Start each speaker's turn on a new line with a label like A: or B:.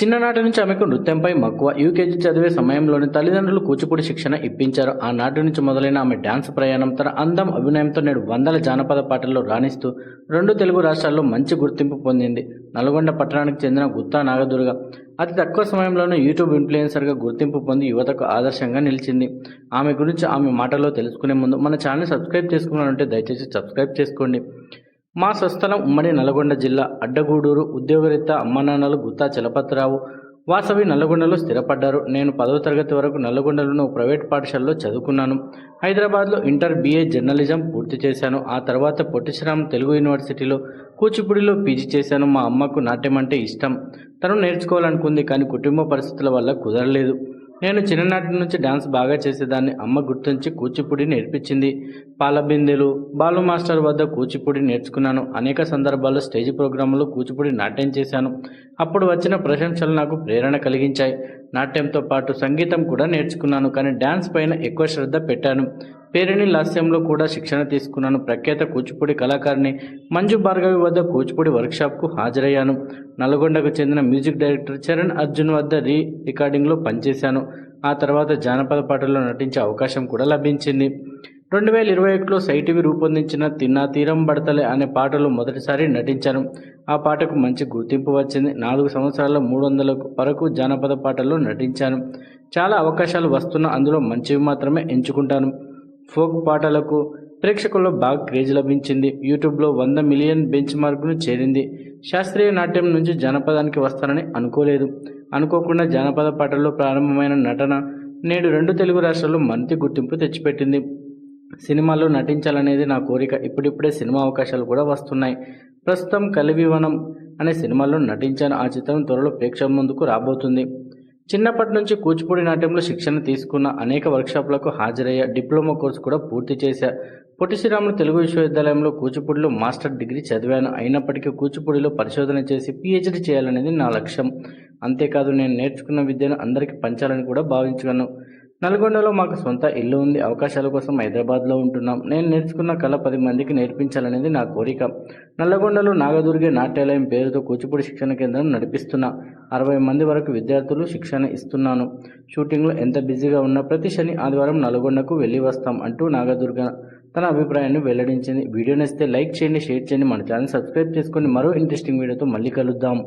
A: చిన్ననాటి నుంచి ఆమెకు నృత్యంపై మక్కువ యూకేజీ చదివే సమయంలోని తల్లిదండ్రులు కూచిపూడి శిక్షణ ఇప్పించారు ఆనాటి నుంచి మొదలైన ఆమె డ్యాన్స్ ప్రయాణం తన అందం అభినయంతో నేడు వందల జానపద పాటల్లో రాణిస్తూ రెండు తెలుగు రాష్ట్రాల్లో మంచి గుర్తింపు పొందింది నల్గొండ పట్టణానికి చెందిన గుత్తా నాగదుర్గ అతి తక్కువ సమయంలోనే యూట్యూబ్ ఇన్ఫ్లుయెన్సర్గా గుర్తింపు పొంది యువతకు ఆదర్శంగా నిలిచింది ఆమె గురించి ఆమె మాటల్లో తెలుసుకునే ముందు మన ఛానల్ సబ్స్క్రైబ్ చేసుకున్నానంటే దయచేసి సబ్స్క్రైబ్ చేసుకోండి మా స్వస్థలం ఉమ్మడి నల్గొండ జిల్లా అడ్డగూడూరు ఉద్యోగరీత అమ్మానాన్నలు గుత్తా చలపతిరావు వాసవి నల్గొండలో స్థిరపడ్డారు నేను పదవ తరగతి వరకు నల్గొండలోని ప్రైవేట్ పాఠశాలలో చదువుకున్నాను హైదరాబాద్లో ఇంటర్ బీఏ జర్నలిజం పూర్తి చేశాను ఆ తర్వాత పొట్టిశ్రామ్ తెలుగు యూనివర్సిటీలో కూచిపూడిలో పీజీ చేశాను మా అమ్మకు నాట్యం అంటే ఇష్టం తను నేర్చుకోవాలనుకుంది కానీ కుటుంబ పరిస్థితుల వల్ల కుదరలేదు నేను చిన్ననాటి నుంచి డాన్స్ బాగా చేసేదాన్ని అమ్మ గుర్తించి కూచిపూడి నేర్పించింది పాలబిందెలు బాలు మాస్టర్ వద్ద కూచిపూడి నేర్చుకున్నాను అనేక సందర్భాల్లో స్టేజ్ ప్రోగ్రాంలో కూచిపూడి నాట్యం చేశాను అప్పుడు వచ్చిన ప్రశంసలు నాకు ప్రేరణ కలిగించాయి నాట్యంతో పాటు సంగీతం కూడా నేర్చుకున్నాను కానీ డ్యాన్స్ పైన ఎక్కువ శ్రద్ధ పెట్టాను పేరిణి లాస్యంలో కూడా శిక్షణ తీసుకున్నాను ప్రఖ్యాత కూచిపూడి కళాకారిణి మంజు భార్గవి వద్ద కూచిపూడి వర్క్షాప్కు హాజరయ్యాను నల్గొండకు చెందిన మ్యూజిక్ డైరెక్టర్ చరణ్ అర్జున్ వద్ద రీ రికార్డింగ్లో పనిచేశాను ఆ తర్వాత జానపద పాటల్లో నటించే అవకాశం కూడా లభించింది రెండు వేల ఇరవై ఒకటిలో సైటివి రూపొందించిన తిన్నా తీరం బడతలే అనే పాటలో మొదటిసారి నటించాను ఆ పాటకు మంచి గుర్తింపు వచ్చింది నాలుగు సంవత్సరాల మూడు వందల వరకు జానపద పాటల్లో నటించాను చాలా అవకాశాలు వస్తున్న అందులో మంచివి మాత్రమే ఎంచుకుంటాను ఫోక్ పాటలకు ప్రేక్షకుల్లో బాగా క్రేజ్ లభించింది యూట్యూబ్లో వంద మిలియన్ బెంచ్ మార్క్ను చేరింది శాస్త్రీయ నాట్యం నుంచి జానపదానికి వస్తానని అనుకోలేదు అనుకోకుండా జానపద పాటల్లో ప్రారంభమైన నటన నేడు రెండు తెలుగు రాష్ట్రాల్లో మంచి గుర్తింపు తెచ్చిపెట్టింది సినిమాల్లో నటించాలనేది నా కోరిక ఇప్పుడిప్పుడే సినిమా అవకాశాలు కూడా వస్తున్నాయి ప్రస్తుతం కలివివనం అనే సినిమాలో నటించాను ఆ చిత్రం త్వరలో ప్రేక్షకుల ముందుకు రాబోతుంది చిన్నప్పటి నుంచి కూచిపూడి నాట్యంలో శిక్షణ తీసుకున్న అనేక వర్క్షాప్లకు హాజరయ్యా డిప్లొమా కోర్సు కూడా పూర్తి చేశా పొట్టి శ్రీరాములు తెలుగు విశ్వవిద్యాలయంలో కూచిపూడిలో మాస్టర్ డిగ్రీ చదివాను అయినప్పటికీ కూచిపూడిలో పరిశోధన చేసి పిహెచ్డి చేయాలనేది నా లక్ష్యం అంతేకాదు నేను నేర్చుకున్న విద్యను అందరికీ పంచాలని కూడా భావించగలను నల్గొండలో మాకు సొంత ఇల్లు ఉంది అవకాశాల కోసం హైదరాబాద్లో ఉంటున్నాం నేను నేర్చుకున్న కళ పది మందికి నేర్పించాలనేది నా కోరిక నల్గొండలో నాగదుర్గి నాట్యాలయం పేరుతో కూచిపూడి శిక్షణ కేంద్రం నడిపిస్తున్నా అరవై మంది వరకు విద్యార్థులు శిక్షణ ఇస్తున్నాను షూటింగ్లో ఎంత బిజీగా ఉన్నా ప్రతి శని ఆదివారం నల్గొండకు వెళ్ళి వస్తాం అంటూ నాగదుర్గ తన అభిప్రాయాన్ని వెల్లడించింది వీడియో నచ్చితే లైక్ చేయండి షేర్ చేయండి మన ఛానల్ సబ్స్క్రైబ్ చేసుకొని మరో ఇంట్రెస్టింగ్ వీడియోతో మళ్ళీ కలుద్దాం